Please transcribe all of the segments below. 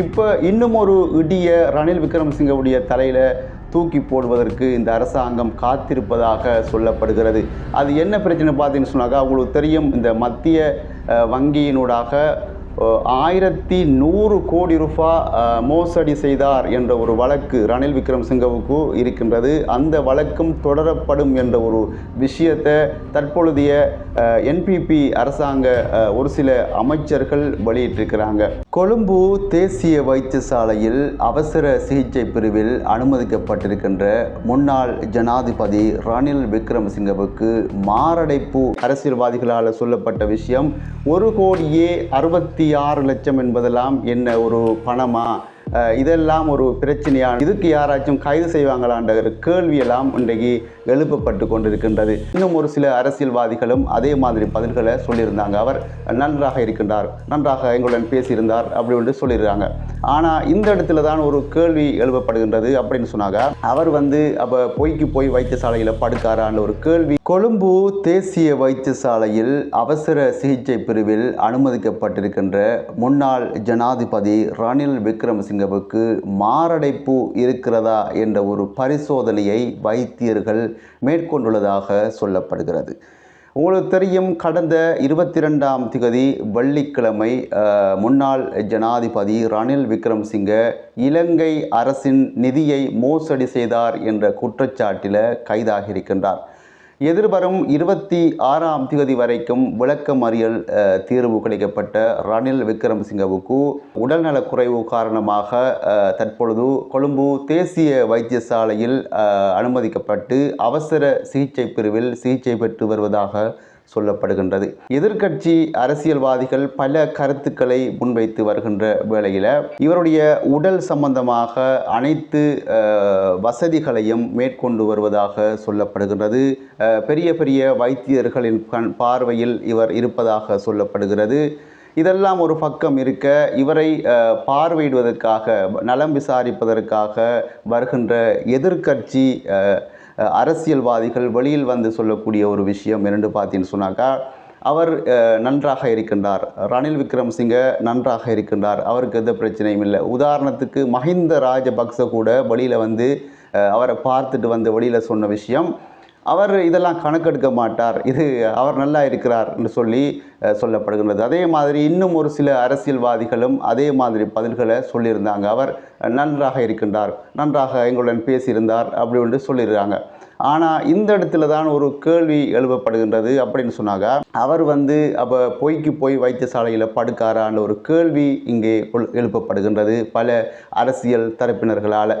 இப்போ இன்னும் ஒரு இடிய ரணில் விக்ரமசிங்கவுடைய தலையில் தூக்கி போடுவதற்கு இந்த அரசாங்கம் காத்திருப்பதாக சொல்லப்படுகிறது. அது என்ன பிரச்சனை பார்த்தீங்கன்னு சொன்னாக்கா உங்களுக்கு தெரியும் இந்த மத்திய வங்கியினூடாக ஆயிரத்தி நூறு கோடி ரூபாய் மோசடி செய்தார் என்ற ஒரு வழக்கு ரணில் விக்ரமசிங்கவுக்கு இருக்கின்றது. அந்த வழக்கும் தொடரப்படும் என்ற ஒரு விஷயத்தை தற்பொழுதைய என்பிபி அரசாங்க ஒரு சில அமைச்சர்கள் வெளியிட்டிருக்கிறாங்க. கொழும்பு தேசிய வைத்தியசாலையில் அவசர சிகிச்சை பிரிவில் அனுமதிக்கப்பட்டிருக்கின்ற முன்னாள் ஜனாதிபதி ரணில் விக்ரமசிங்கவுக்கு மாரடைப்பு அரசியல்வாதிகளால் சொல்லப்பட்ட விஷயம் ஒரு கோடியே அறுபத்தி ஆறு லட்சம் என்பதெல்லாம் என்ன ஒரு பணமா? இதெல்லாம் ஒரு பிரச்சனையான இதுக்கு யாராச்சும் கைது செய்வாங்களான்ற ஒரு கேள்வியெல்லாம் இன்றைக்கு எழுப்பப்பட்டு கொண்டிருக்கின்றது. இன்னும் ஒரு சில அரசியல்வாதிகளும் அதே மாதிரி பதில்களை சொல்லியிருந்தாங்க. அவர் நன்றாக இருக்கின்றார். நன்றாக எங்களுடன் பேசியிருந்தார் அப்படி சொல்லியிருக்காங்க. ஆனால் இந்த இடத்துல தான் ஒரு கேள்வி எழுப்பப்படுகின்றது அப்படின்னு சொன்னாங்க. அவர் வந்து அப்போ பொய்க்கு போய் வைத்தியசாலையில் படுக்காரான்னு ஒரு கேள்வி. கொழும்பு தேசிய வைத்தியசாலையில் அவசர சிகிச்சை பிரிவில் அனுமதிக்கப்பட்டிருக்கின்ற முன்னாள் ஜனாதிபதி ரணில் விக்ரமசிங்கவுக்கு மாரடைப்பு இருக்கிறதா என்ற ஒரு பரிசோதனையை வைத்தியர்கள் மேற்கொண்டுள்ளதாக சொல்லப்படுகிறது. உங்களுக்கு தெரியும் கடந்த இருபத்தி ரெண்டாம் திகதி வெள்ளிக்கிழமை முன்னாள் ஜனாதிபதி ரணில் விக்ரமசிங்க இலங்கை அரசின் நிதியை மோசடி செய்தார் என்ற குற்றச்சாட்டில் கைதாகியிருக்கின்றார். எதிர்வரும் இருபத்தி ஆறாம் தேதி வரைக்கும் விளக்கமறியல் அஹ், தீர்வு கிடைக்கப்பட்ட ரணில் விக்ரமசிங்கவுக்கு உடல்நலக் குறைவு காரணமாக தற்பொழுது கொழும்பு தேசிய வைத்தியசாலையில் அனுமதிக்கப்பட்டு அவசர சிகிச்சை பிரிவில் சிகிச்சை பெற்று வருவதாக சொல்லப்படுகின்றது. எதிர்க்கட்சி அரசியல்வாதிகள் பல கருத்துக்களை முன்வைத்து வருகின்ற வேளையில் இவருடைய உடல் சம்பந்தமாக அனைத்து வசதிகளையும் மேற்கொண்டு வருவதாக சொல்லப்படுகின்றது. பெரிய பெரிய வைத்தியர்களின் கண் பார்வையில் இவர் இருப்பதாக சொல்லப்படுகிறது. இதெல்லாம் ஒரு பக்கம் இருக்க இவரை பார்வையிடுவதற்காக நலம் விசாரிப்பதற்காக வருகின்ற எதிர்க்கட்சி அரசியல்வாதிகள் வெளியில் வந்து சொல்லக்கூடிய ஒரு விஷயம் என்னென்று பார்த்தீங்கன்னு சொன்னாக்கா அவர் நன்றாக இருக்கின்றார். ரணில் விக்ரமசிங்க நன்றாக இருக்கின்றார். அவருக்கு எந்த பிரச்சனையும் இல்லை. உதாரணத்துக்கு மஹிந்த ராஜபக்ச கூட வெளியில் வந்து அவரை பார்த்துட்டு வந்து வெளியில் சொன்ன விஷயம் அவர் இதெல்லாம் கணக்கெடுக்க மாட்டார். இது அவர் நல்லா இருக்கிறார் என்று சொல்லி சொல்லப்படுகின்றது. அதே மாதிரி இன்னும் ஒரு சில அரசியல்வாதிகளும் அதே மாதிரி பதில்களை சொல்லியிருந்தாங்க. அவர் நன்றாக இருக்கின்றார் நன்றாக எங்களுடன் பேசியிருந்தார் அப்படி ஒன்று சொல்லியிருக்காங்க. ஆனால் இந்த இடத்துல தான் ஒரு கேள்வி எழுப்பப்படுகின்றது அப்படின்னு சொன்னாங்க. அவர் வந்து அப்போ பொய்க்கு போய் வைத்தியசாலையில் படுக்காரான்ற ஒரு கேள்வி இங்கே எழுப்பப்படுகின்றது பல அரசியல் தரப்பினர்களால்.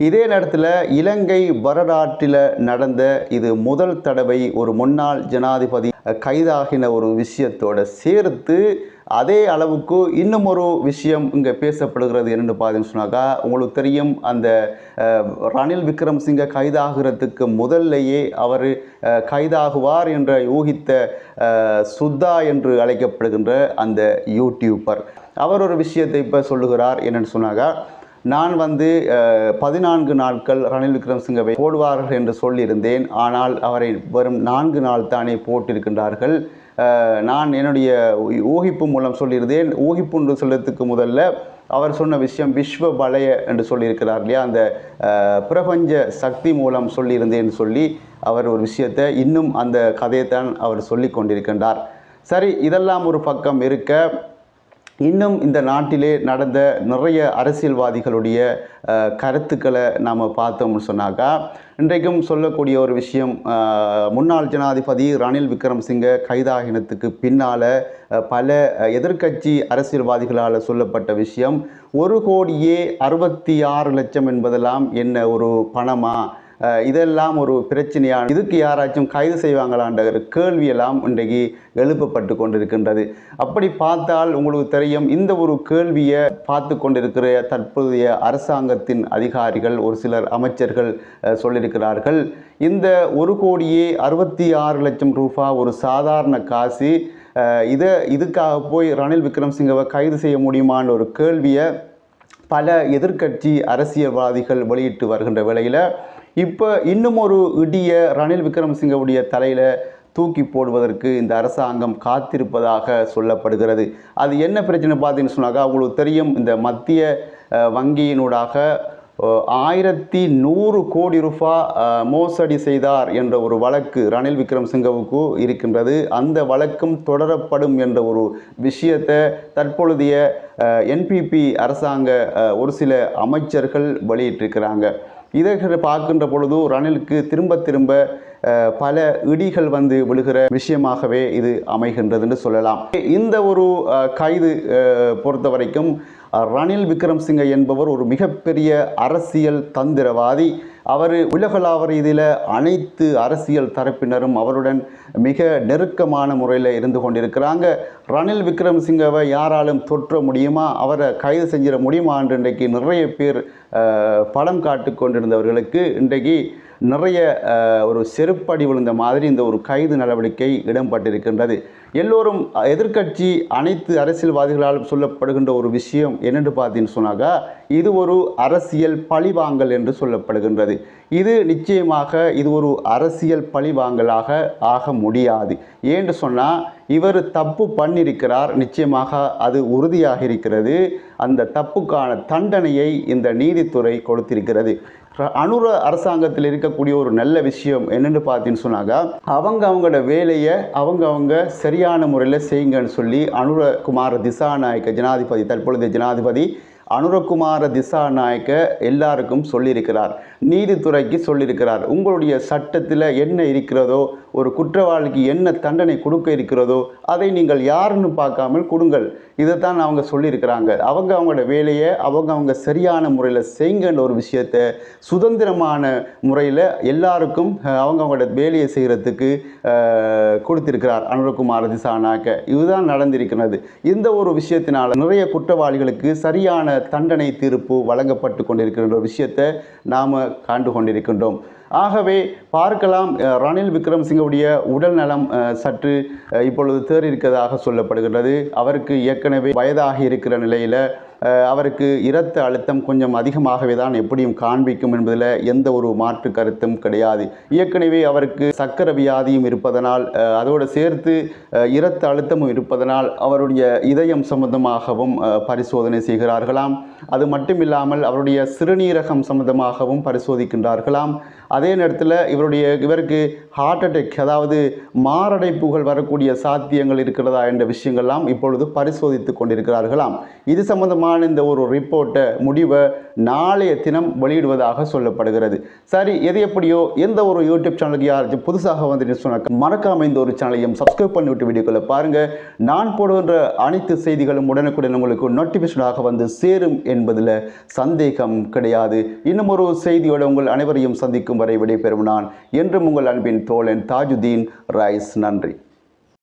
இதே நேரத்தில் இலங்கை வரலாற்றில் நடந்த இது முதல் தடவை ஒரு முன்னாள் ஜனாதிபதி கைதாகின ஒரு விஷயத்தோட சேர்த்து அதே அளவுக்கு இன்னும் ஒரு விஷயம் இங்கே பேசப்படுகிறது என்னென்னு பார்த்தீங்கன்னு சொன்னாக்கா உங்களுக்கு தெரியும் அந்த ரணில் விக்ரமசிங்க கைதாகிறதுக்கு முதல்லையே அவர் கைதாகுவார் என்ற யூகித்த சுத்தா என்று அழைக்கப்படுகின்ற அந்த யூடியூபர் அவர் ஒரு விஷயத்தை இப்போ சொல்லுகிறார் என்னென்னு சொன்னாக்கா நான் வந்து பதினான்கு நாட்கள் ரணில் விக்ரமசிங்கவை போடுவார்கள் என்று சொல்லியிருந்தேன். ஆனால் அவரை வரும் நான்கு நாள் தானே போட்டிருக்கின்றார்கள் நான் என்னுடைய ஊகிப்பு மூலம் சொல்லியிருந்தேன். ஊகிப்பு என்று சொல்லத்துக்கு முதல்ல அவர் சொன்ன விஷயம் விஸ்வ பலய என்று சொல்லியிருக்கிறார் இல்லையா? அந்த பிரபஞ்ச சக்தி மூலம் சொல்லியிருந்தேன்னு சொல்லி அவர் ஒரு விஷயத்தை இன்னும் அந்த கதையைத்தான் அவர் சொல்லி கொண்டிருக்கின்றார் சரி இதெல்லாம் ஒரு பக்கம் இருக்க இன்னும் இந்த நாட்டிலே நடந்த நிறைய அரசியல்வாதிகளுடைய கருத்துக்களை நாம் பார்த்தோம்னு சொன்னாக்கா இன்றைக்கும் சொல்லக்கூடிய ஒரு விஷயம் முன்னாள் ஜனாதிபதி ரணில் விக்ரமசிங்க கைதாகினத்துக்கு பின்னால் பல எதிர்கட்சி எதிர்க்கட்சி அரசியல்வாதிகளால் சொல்லப்பட்ட விஷயம் ஒரு கோடியே அறுபத்தி ஆறு லட்சம் என்பதெல்லாம் என்ன ஒரு பணமாக இதெல்லாம் ஒரு பிரச்சனையான இதுக்கு யாராச்சும் கைது செய்வாங்களான்ற கேள்வியெல்லாம் இன்றைக்கு எழுப்பப்பட்டு கொண்டிருக்கின்றது. அப்படி பார்த்தால் உங்களுக்கு தெரியும் இந்த ஒரு கேள்வியை பார்த்து கொண்டிருக்கிற தற்போதைய அரசாங்கத்தின் அதிகாரிகள் ஒரு சிலர் அமைச்சர்கள் சொல்லியிருக்கிறார்கள் இந்த ஒரு கோடியே அறுபத்தி ஆறு லட்சம் ரூபாய் ஒரு சாதாரண காசு இதை இதுக்காக போய் ரணில் விக்ரம்சிங்கவை கைது செய்ய முடியுமான்ற ஒரு கேள்வியை பல எதிர்க்கட்சி அரசியல்வாதிகள் வெளியிட்டு வருகின்ற வேளையில் இப்போ இன்னும் ஒரு இடிய ரணில் விக்ரமசிங்கவுடைய தலையில் தூக்கி போடுவதற்கு இந்த அரசாங்கம் காத்திருப்பதாக சொல்லப்படுகிறது. அது என்ன பிரச்சனை பார்த்தீங்கன்னு சொன்னாக்கா உங்களுக்கு தெரியும் இந்த மத்திய வங்கியினூடாக ஆயிரத்தி நூறு கோடி ரூபாய் மோசடி செய்தார் என்ற ஒரு வழக்கு ரணில் விக்ரமசிங்கவுக்கு இருக்கின்றது. அந்த வழக்கும் தொடரப்படும் என்ற ஒரு விஷயத்தை தற்பொழுதைய என்பிபி அரசாங்க ஒரு சில அமைச்சர்கள் வெளியிட்டிருக்கிறாங்க. இதை பார்க்கின்ற பொழுது ரணிலுக்கு திரும்ப திரும்ப பல இடிகள் வந்து விழுகிற விஷயமாகவே இது அமைகின்றதுன்னு சொல்லலாம். இந்த ஒரு கைது பொறுத்த வரைக்கும் ரணில் விக்ரம்சிங்கை என்பவர் ஒரு மிகப்பெரிய அரசியல் தந்திரவாதி. அவர் உலகளாவ ரீதியில் அனைத்து அரசியல் தரப்பினரும் அவருடன் மிக நெருக்கமான முறையில் இருந்து கொண்டிருக்கிறாங்க. ரணில் விக்ரம்சிங்கவை யாராலும் தொற்ற முடியுமா? அவரை கைது செஞ்சிட முடியுமா? என்று இன்றைக்கு நிறைய பேர் படம் காட்டு கொண்டிருந்தவர்களுக்கு இன்றைக்கு நிறைய ஒரு செருப்படி விழுந்த மாதிரி இந்த ஒரு கைது நடவடிக்கை இடம்பட்டிருக்கின்றது எல்லோரும் எதிர்க்கட்சி அனைத்து அரசியல்வாதிகளாலும் சொல்லப்படுகின்ற ஒரு விஷயம் என்னென்று பார்த்தீங்கன்னு சொன்னாக்கா இது ஒரு அரசியல் பழிவாங்கல் என்று சொல்லப்படுகின்றது. இது நிச்சயமாக இது ஒரு அரசியல் பழிவாங்கலாக ஆக முடியாது. ஏன்னு சொன்னால் இவர் தப்பு பண்ணியிருக்கிறார் நிச்சயமாக அது உறுதியாக இருக்கிறது அந்த தப்புக்கான தண்டனையை இந்த நீதித்துறை கொடுத்திருக்கிறது. அனுர அரசாங்கத்தில் இருக்கக்கூடிய ஒரு நல்ல விஷயம் என்னென்னு பார்த்தீங்கன்னு சொன்னாக்கா அவங்க அவங்களோட வேலையை அவங்க அவங்க சரியான முறையில் செய்யுங்கன்னு சொல்லி அனுரகுமார் திசாநாயக்க ஜனாதிபதி தற்பொழுதைய ஜனாதிபதி அனுரகுமார திசாநாயக்க எல்லாருக்கும் சொல்லியிருக்கிறார். நீதித்துறைக்கு சொல்லியிருக்கிறார். உங்களுடைய சட்டத்தில் என்ன இருக்கிறதோ ஒரு குற்றவாளிக்கு என்ன தண்டனை கொடுக்க இருக்கிறதோ அதை நீங்கள் யாருன்னு பார்க்காமல் கொடுங்கள். இதைத்தான் அவங்க சொல்லியிருக்கிறாங்க. அவங்க அவங்களோட வேலையை அவங்க அவங்க சரியான முறையில் செய்யுங்கன்ற ஒரு விஷயத்தை சுதந்திரமான முறையில் எல்லாருக்கும் அவங்க அவங்களோட வேலையை செய்கிறதுக்கு கொடுத்திருக்கிறார் அனுரகுமார் திசானாக்க இதுதான் நடந்திருக்கிறது. இந்த ஒரு விஷயத்தினால் நிறைய குற்றவாளிகளுக்கு சரியான தண்டனை தீர்ப்பு வழங்கப்பட்டு கொண்டிருக்கின்ற ஒரு விஷயத்தை நாம் காண்டு கொண்டிருக்கின்றோம் ஆகவே பார்க்கலாம் ரணில் விக்ரமசிங்கவுடைய உடல் நலம் சற்று இப்பொழுது தேறியிருக்கிறதாக சொல்லப்படுகின்றது. அவருக்கு ஏற்கனவே வயதாகி இருக்கிற நிலையில் அவருக்கு இரத்த அழுத்தம் கொஞ்சம் அதிகமாகவே தான் எப்படியும் காண்பிக்கும் என்பதில் எந்த ஒரு மாற்று கருத்தும் கிடையாது. ஏற்கனவே அவருக்கு சக்கர வியாதியும் இருப்பதனால் அதோடு சேர்த்து இரத்த அழுத்தமும் இருப்பதனால் அவருடைய இதயம் சம்பந்தமாகவும் பரிசோதனை செய்கிறார்களாம். அது மட்டும் இல்லாமல் அவருடைய சிறுநீரகம் சம்பந்தமாகவும் பரிசோதிக்கின்றார்களாம். அதே நேரத்தில் இவருடைய இவருக்கு ஹார்ட் அட்டாக் அதாவது மாரடைப்புகள் வரக்கூடிய சாத்தியங்கள் இருக்கிறதா என்ற விஷயங்கள்லாம் இப்பொழுது பரிசோதித்து கொண்டிருக்கிறார்களாம். இது சம்பந்தமான இந்த ஒரு ரிப்போர்ட்டை முடிவை நாளைய தினம் வெளியிடுவதாக சொல்லப்படுகிறது. சரி எது எப்படியோ எந்த ஒரு யூடியூப் சேனலுக்கு யாராச்சும் புதுசாக வந்து சொன்னாக்க மறக்காம இந்த ஒரு சேனலையும் சப்ஸ்கிரைப் பண்ணி விட்டு வீடியோக்களை பாருங்க. நான் போடுகின்ற அனைத்து செய்திகளும் உடனுக்குடன் உங்களுக்கு நோட்டிஃபிகேஷனாக வந்து சேரும் என்பதில் சந்தேகம் கிடையாது. இன்னும் ஒரு செய்தியோடு உங்கள் அனைவரையும் சந்திக்கும் வரை விடைபெறும் நான் என்றும் உங்கள் அன்பின் தோழன் தாஜுதீன் ரைஸ். நன்றி.